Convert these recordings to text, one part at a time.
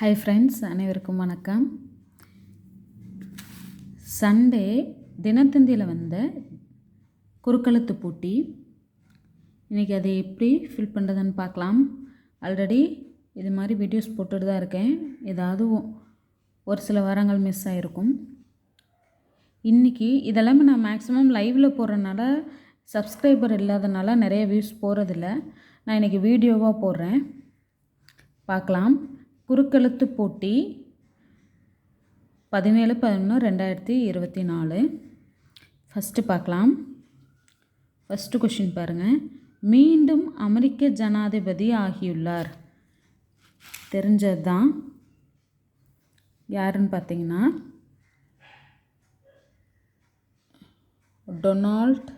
Hi friends அனைவருக்கும் வணக்கம். Sunday தினத்தந்தியில் வந்த குறுக்கெழுத்து பூட்டி. இன்றைக்கி அதை எப்படி ஃபில் பண்ணுறதுன்னு பார்க்கலாம். ஆல்ரெடி இது மாதிரி வீடியோஸ் போட்டுட்டு தான் இருக்கேன். ஏதாவது ஒ- ஒரு சில வாரங்கள் மிஸ் ஆகிருக்கும் இன்றைக்கி இதெல்லாமே நான் மேக்ஸிமம் லைவில் போடுறதுனால சப்ஸ்கிரைபர் இல்லாதனால நிறைய வியூஸ் போகிறதில்ல நான் இன்றைக்கி வீடியோவாக போடுறேன். பார்க்கலாம். குறுக்கெழுத்து போட்டி பதினேழு பதினொன்று ரெண்டாயிரத்தி இருபத்தி நாலு. ஃபஸ்ட்டு பார்க்கலாம். ஃபஸ்ட்டு கொஷின் பாருங்கள் மீண்டும் அமெரிக்க ஜனாதிபதி ஆகியுள்ளார். தெரிஞ்சது தான் யாருன்னு பார்த்தீங்கன்னா டொனால்ட்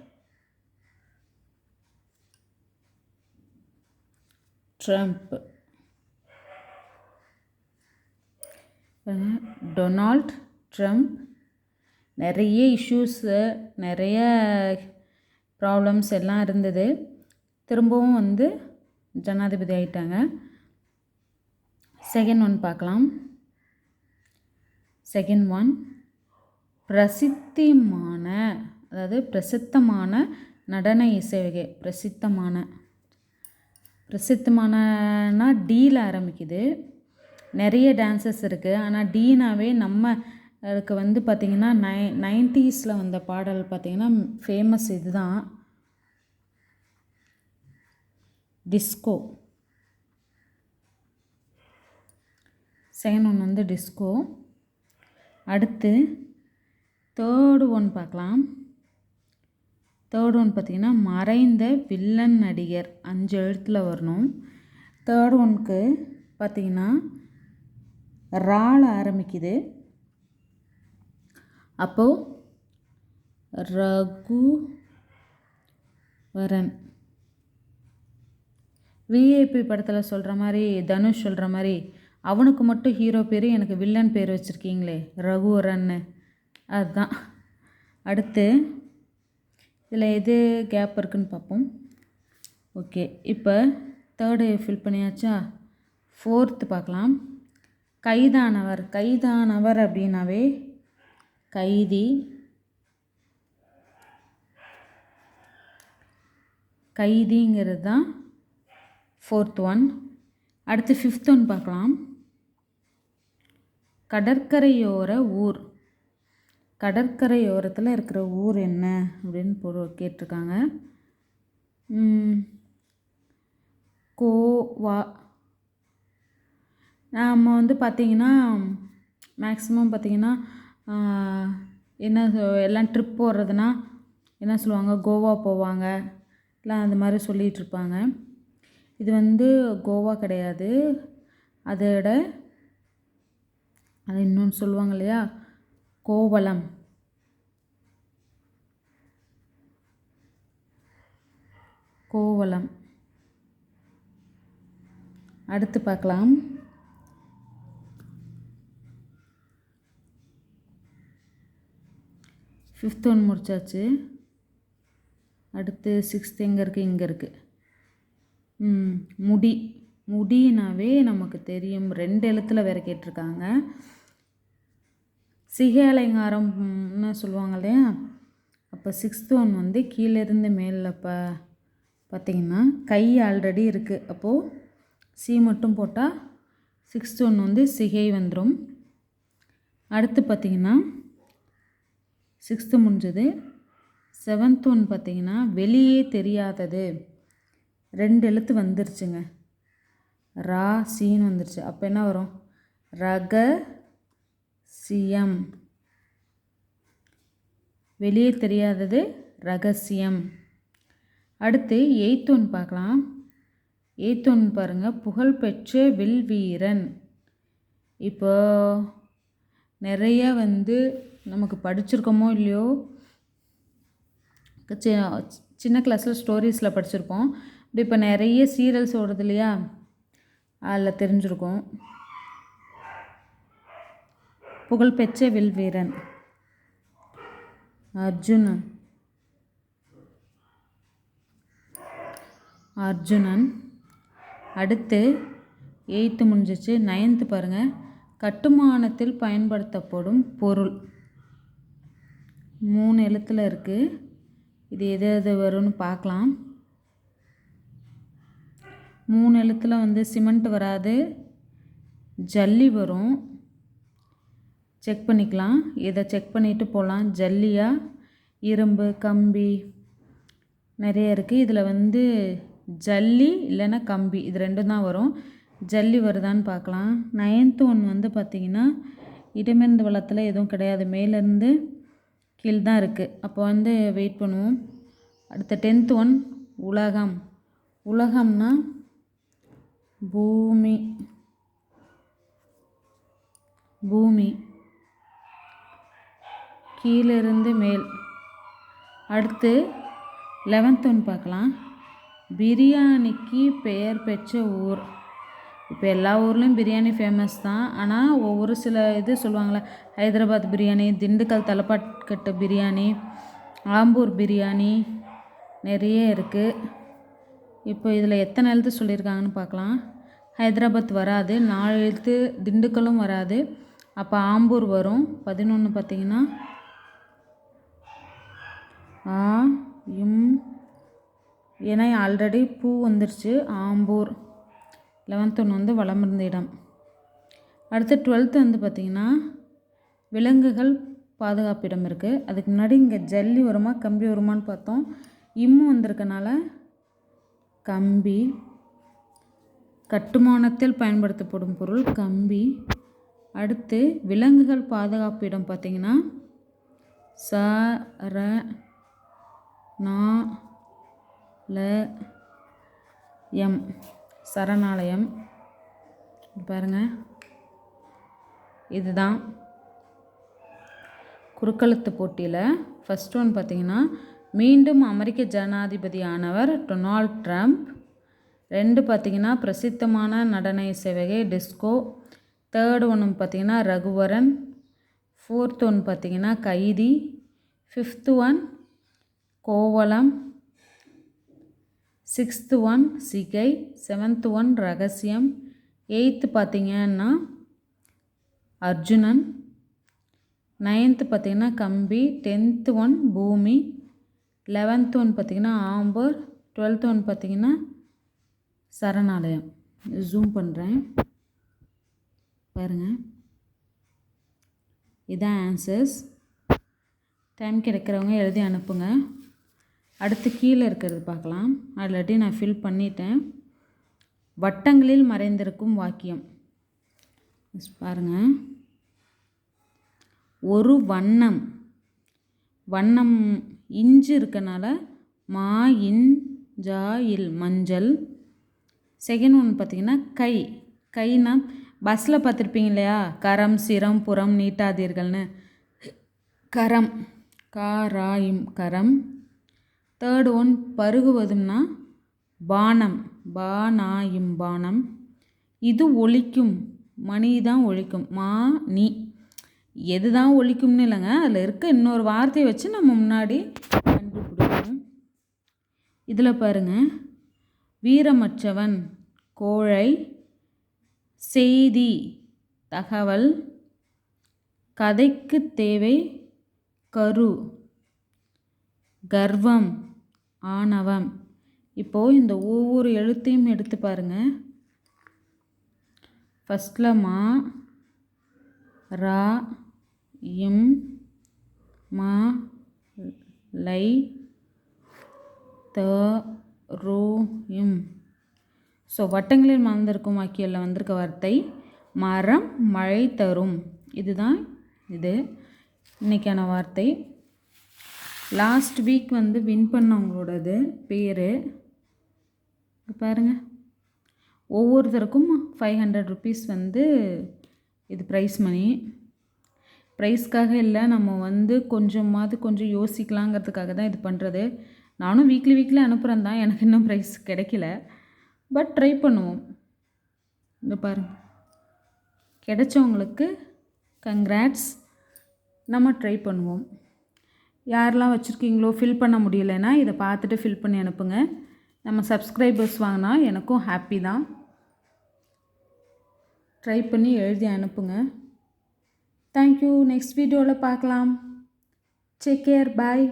ட்ரம்ப். Donald Trump. நிறைய இஷ்யூஸு நிறைய ப்ராப்ளம்ஸ் எல்லாம் இருந்தது. திரும்பவும் வந்து ஜனாதிபதி ஆயிட்டாங்க. செகண்ட் ஒன் பார்க்கலாம். Second one. பிரசித்திமான அதாவது பிரசித்தமான நடன இசைவகை பிரசித்தமான. பிரசித்தமானனா டீல ஆரம்பிக்குது. நிறைய டான்சஸ் இருக்குது ஆனால் டீனாவே நம்ம அதுக்கு வந்து பார்த்திங்கன்னா நை நைன்ட்டீஸில் வந்த பாடல் பார்த்திங்கன்னா ஃபேமஸ் இதுதான். டிஸ்கோ செகண்ட் ஒன் வந்து டிஸ்கோ அடுத்து தேர்டு ஒன் பார்க்கலாம். தேர்ட் ஒன் பார்த்திங்கன்னா மறைந்த வில்லன் நடிகர் அஞ்சு எழுத்தில் வரணும். தேர்ட் ஒன்க்கு பார்த்திங்கன்னா ரால ஆரம்பிக்குது. அப்போது ரகுவரன். விஐபி படத்தில் சொல்கிற மாதிரி தனுஷ் சொல்கிற மாதிரி அவனுக்கு மட்டும் ஹீரோ பேர் எனக்கு வில்லன் பேர் வச்சுருக்கீங்களே ரகுவரன்னு. அதுதான். அடுத்து இதில் எது கேப் இருக்குன்னு பார்ப்போம். ஓகே இப்போ தேர்டு ஃபில் பண்ணியாச்சா? ஃபோர்த்து பார்க்கலாம். கைதானவர் கைதானவர் அப்படின்னாவே கைதி. கைதிங்கிறது தான் ஃபோர்த் ஒன் அடுத்து ஃபிஃப்த் ஒன் பார்க்கலாம். கடற்கரையோர ஊர். கடற்கரையோரத்தில் இருக்கிற ஊர் என்ன அப்படின்னு போ கேட்டிருக்காங்க. கோவா நாம் வந்து பார்த்திங்கன்னா மேக்ஸிமம் பார்த்திங்கன்னா என்ன சொ- எல்லாம் ட்ரிப் போடுறதுனா என்ன சொல்லுவாங்க கோவா போவாங்க. இல்லை அந்த மாதிரி சொல்லிகிட்ருப்பாங்க இது வந்து கோவா கிடையாது. அதோட அது இன்னொன்று சொல்லுவாங்க இல்லையா? கோவலம் கோவலம் அடுத்து பார்க்கலாம். ஃபிஃப்த் ஒன் முடிச்சாச்சு. அடுத்து சிக்ஸ்த் எங்கே இருக்குது இங்கே இருக்குது ம், முடி. முடினாவே நமக்கு தெரியும். ரெண்டு எழுத்தில் வேறு கேட்டிருக்காங்க. சிகை அலங்காரம்னு சொல்லுவாங்க இல்லையா? அப்போ சிக்ஸ்த் ஒன் வந்து கீழேருந்து மேலே ப பார்த்தீங்கன்னா கை ஆல்ரெடி இருக்குது அப்போது சி மட்டும் போட்டால் சிக்ஸ்த் ஒன் வந்து சிகை வந்துடும் அடுத்து பார்த்தீங்கன்னா சிக்ஸ்த்து முடிஞ்சது. செவன்த் ஒன் பார்த்தீங்கன்னா வெளியே தெரியாதது. ரெண்டு எழுத்து வந்துருச்சுங்க. ரா சீன்னு வந்துருச்சு. அப்போ என்ன வரும்? ரக சியம். வெளியே தெரியாதது ரகசியம். அடுத்து எயித் ஒன் பார்க்கலாம். எயித் ஒன் பாருங்கள் புகழ்பெற்ற வில் வீரன் இப்போ நிறைய வந்து நமக்கு படிச்சிருக்கோமோ இல்லையோ? சி- சின்ன கிளாஸில் ஸ்டோரிஸில் படிச்சிருப்போம். இப்படி இப்போ நிறைய சீரியல்ஸ் ஓடுது இல்லையா? அதில் தெரிஞ்சிருக்கும். புகழ்பெற்ற வில் வீரன் அர்ஜுனன் அர்ஜுனன். அடுத்து எயித்து முடிஞ்சிச்சு. நைன்த்து பாருங்கள் கட்டுமானத்தில் பயன்படுத்தப்படும் பொருள். மூணு எழுத்தில் இருக்குது இது எது எது வரும்னு பார்க்கலாம். மூணு எழுத்தில் வந்து சிமெண்ட் வராது. ஜல்லி வரும். செக் பண்ணிக்கலாம். இதை செக் பண்ணிவிட்டு போகலாம் ஜல்லியாக இரும்பு கம்பி நிறைய இருக்குது இதில் வந்து ஜல்லி இல்லைன்னா கம்பி இது ரெண்டும் தான் வரும். ஜல்லி வருதான்னு பார்க்கலாம். நைன்த்து ஒன் வந்து பார்த்திங்கன்னா இடமிருந்து வளத்தில் எதுவும் கிடையாது. மேலேருந்து கீழ் தான் இருக்குது அப்போ வந்து வெயிட் பண்ணுவோம். அடுத்த டென்த் ஒன் உலகம். உலகம்னா பூமி. பூமி. கீழிருந்து மேல். அடுத்து லெவன்த் ஒன் பார்க்கலாம். பிரியாணிக்கு பெயர் பெற்ற ஊர். இப்போ எல்லா ஊர்லேயும் பிரியாணி ஃபேமஸ் தான். ஆனால் ஒவ்வொரு சில இது சொல்லுவாங்களே ஹைதராபாத் பிரியாணி திண்டுக்கல் தலப்பாக்கட்டு பிரியாணி ஆம்பூர் பிரியாணி நிறைய இருக்குது இப்போ இதில் எத்தனை எழுத்து சொல்லியிருக்காங்கன்னு பார்க்கலாம். ஹைதராபாத் வராது நாலு எழுத்து திண்டுக்கலும் வராது. அப்போ ஆம்பூர் வரும். பதினொன்று பார்த்தீங்கன்னா ஆ இம் ஏன்னா ஆல்ரெடி பூ வந்துருச்சு ஆம்பூர். லெவன்த் ஒன்று வந்து வளம் இருந்த இடம். அடுத்து டுவெல்த்து வந்து பார்த்திங்கன்னா விலங்குகள் பாதுகாப்பிடம் இருக்குது அதுக்கு முன்னாடி இங்கே ஜல்லி வருமா கம்பி உரமான்னு பார்த்தோம். இம்மு வந்திருக்கனால கம்பி கட்டுமானத்தில் பயன்படுத்தப்படும் பொருள் கம்பி. அடுத்து விலங்குகள் பாதுகாப்பு இடம் பார்த்திங்கன்னா ச ர நா ல எம். சரணாலயம். பாருங்கள் இதுதான். குறுக்கழுத்து போட்டியில் ஃபஸ்ட் ஒன் பார்த்திங்கன்னா மீண்டும் அமெரிக்க ஜனாதிபதியானவர் டொனால்ட் ட்ரம்ப். ரெண்டு பார்த்திங்கன்னா பிரசித்தமான நடன இசைவகை டிஸ்கோ. தேர்ட் ஒன்று பார்த்திங்கன்னா ரகுவரன். ஃபோர்த் ஒன் பார்த்திங்கன்னா கைதி. Fifth one Kovalam sixth one சிகை செவன்த்து ஒன் ரகசியம். எயித்து பார்த்திங்கன்னா அர்ஜுனன். நைன்த்து பார்த்திங்கன்னா கம்பி. டென்த்து ஒன் பூமி. லெவன்த்து ஒன் பார்த்திங்கன்னா ஆம்பூர். டுவெல்த்து ஒன் பார்த்திங்கன்னா சரணாலயம். ஜூம் பண்ணுறேன் பாருங்கள் இதான் ஆன்சர்ஸ் டைம் கிடைக்கிறவங்க எழுதி அனுப்புங்க. அடுத்து கீழே இருக்கிறது பார்க்கலாம். ஆல்ரெடி நான் ஃபில் பண்ணிட்டேன். வட்டங்களில் மறைந்திருக்கும் வாக்கியம். பாருங்கள் ஒரு வண்ணம். வண்ணம் இஞ்சு இருக்கனால மா இன் ஜா இல் மஞ்சள். செகண்ட் ஒன்று பார்த்திங்கன்னா கை. கைனா பஸ்ஸில் பார்த்துருப்பீங்க இல்லையா? கரம் சிரம் புறம் நீட்டாதீர்கள்னு. கரம். காராயும் கரம். தேர்டு ஒன் பருகுவதும்னா பானம் பானாயும் பானம். இது ஒழிக்கும் மணி தான் ஒழிக்கும் மா நீ. எது தான் ஒழிக்கும்னு இல்லைங்க அதில் இருக்க இன்னொரு வார்த்தையை வச்சு நம்ம முன்னாடி கண்டுபிடிக்கணும் இதில் பாருங்கள் வீரமற்றவன் கோழை செய்தி தகவல் கதைக்கு தேவை கரு கர்வம். ஆணவம். இப்போது இந்த ஒவ்வொரு எழுத்தையும் எடுத்து பாருங்கள் ஃபஸ்ட்டில் மா ரா இம் மா லை த ரோ இம். ஸோ வட்டங்களில் மறந்திருக்கும் வாக்கியில் வந்திருக்க வார்த்தை மரம் மழை தரும். இதுதான் இது. இன்றைக்கான வார்த்தை. லாஸ்ட் வீக் வந்து வின் பண்ணவங்களோடது பேர். பாருங்கள் ஒவ்வொருத்தருக்கும் ஃபைவ் ஹண்ட்ரட் ருபீஸ் வந்து இது ப்ரைஸ் மணி ப்ரைஸ்க்காக இல்லை நம்ம வந்து கொஞ்சமாவது கொஞ்சம் யோசிக்கலாங்கிறதுக்காக தான் இது பண்ணுறது நானும் வீக்லி வீக்லி அனுப்புகிறேன் தான் எனக்கு இன்னும் ப்ரைஸ் கிடைக்கல. பட் ட்ரை பண்ணுவோம். இந்த பாருங்கள் கிடைச்சவங்களுக்கு கங்க்ராட்ஸ் நம்ம ட்ரை பண்ணுவோம். யாரெல்லாம் வச்சுருக்கீங்களோ ஃபில் பண்ண முடியலைன்னா இதை பார்த்துட்டு ஃபில் பண்ணி அனுப்புங்க. நம்ம சப்ஸ்கிரைபர்ஸ் வாங்கினா எனக்கும் ஹாப்பி தான். ட்ரை பண்ணி எழுதி அனுப்புங்க. தேங்க்யூ நெக்ஸ்ட் வீடியோவில் பார்க்கலாம். Take care bye